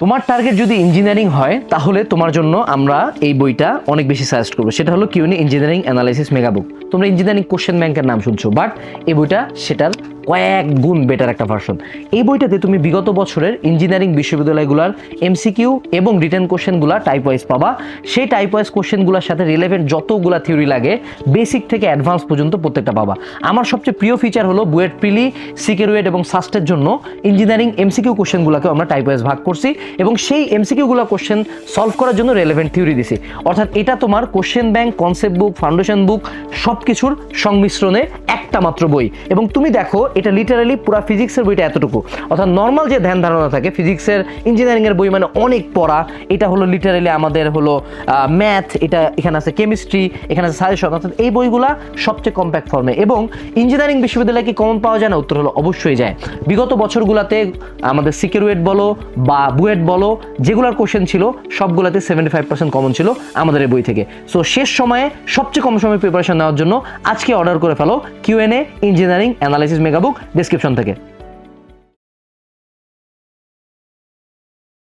তোমার টার্গেট যদি ইঞ্জিনিয়ারিং হয়, তাহলে তোমার জন্য আমরা এই বইটা অনেক বেশি সাজেস্ট করব। সেটা হলো QnA engineering analysis mega book তোমরা ইঞ্জিনিয়ারিং কোশ্চেন ব্যাংকের নাম শুনছো বাট এই বইটা সেটার কয়েক গুণ বেটার একটা ভার্সন এই বইটাতে তুমি বিগত বছরের ইঞ্জিনিয়ারিং বিশ্ববিদ্যালয়গুলোর এমসিকিউ এবং রিটার্ন কোশ্চেনগুলো টাইপ ওয়াইজ পাবা। সেই টাইপ ওয়াইজ কোশ্চেনগুলোর সাথে রিলেভেন্ট যতগুলা থিওরি লাগে বেসিক থেকে অ্যাডভান্স পর্যন্ত প্রত্যেকটা পাবা। আমার সবচেয়ে প্রিয় ফিচার হলো বুয়েট প্রিলি সিকিউরিয়েট এবং সাস্টের জন্য ইঞ্জিনিয়ারিং এমসিকিউ কোশ্চেনগুলোকে আমরা টাইপ ওয়াইজ ভাগ করছি এবং সেই এমসিকিউগুলো কোশ্চেন সলভ করার জন্য রেলেভেন্ট থিওরি দিছি। অর্থাৎ এটা তোমার question bank concept book foundation book সব কিছুর সংমিশ্রণে একটা মাত্র বই। এবং তুমি দেখো, এটা লিটারালি পুরো ফিজিক্সের বইটা এতটুকু। অর্থাৎ নর্মাল যে ধ্যান ধারণা থাকে ফিজিক্সের ইঞ্জিনিয়ারিংয়ের বই মানে অনেক পড়া। এটা হলো লিটারালি আমাদের হলো ম্যাথ এটা এখানে আছে কেমিস্ট্রি এখানে আছে সাজেশন অর্থাৎ এই বইগুলা সবচেয়ে কম্প্যাক্ট ফর্মে এবং ইঞ্জিনিয়ারিং বিশ্ববিদ্যালয়ে কি কমন পাওয়া যায় না? উত্তর হলো অবশ্যই যায়। বিগত বছরগুলোতে আমাদের সিকিউরিয়েট বলো বা বুয়েট বলো, যেগুলোর কোশ্চেন ছিল, সবগুলোতে সেভেন্টি ফাইভ পার্সেন্ট কমন ছিল আমাদের এই বই থেকে। সো শেষ সময়ে সবচেয়ে কম সময়ে প্রিপারেশন নেওয়ার জন্য আজকে অর্ডার করে ফেলো QnA engineering analysis mega book description থেকে।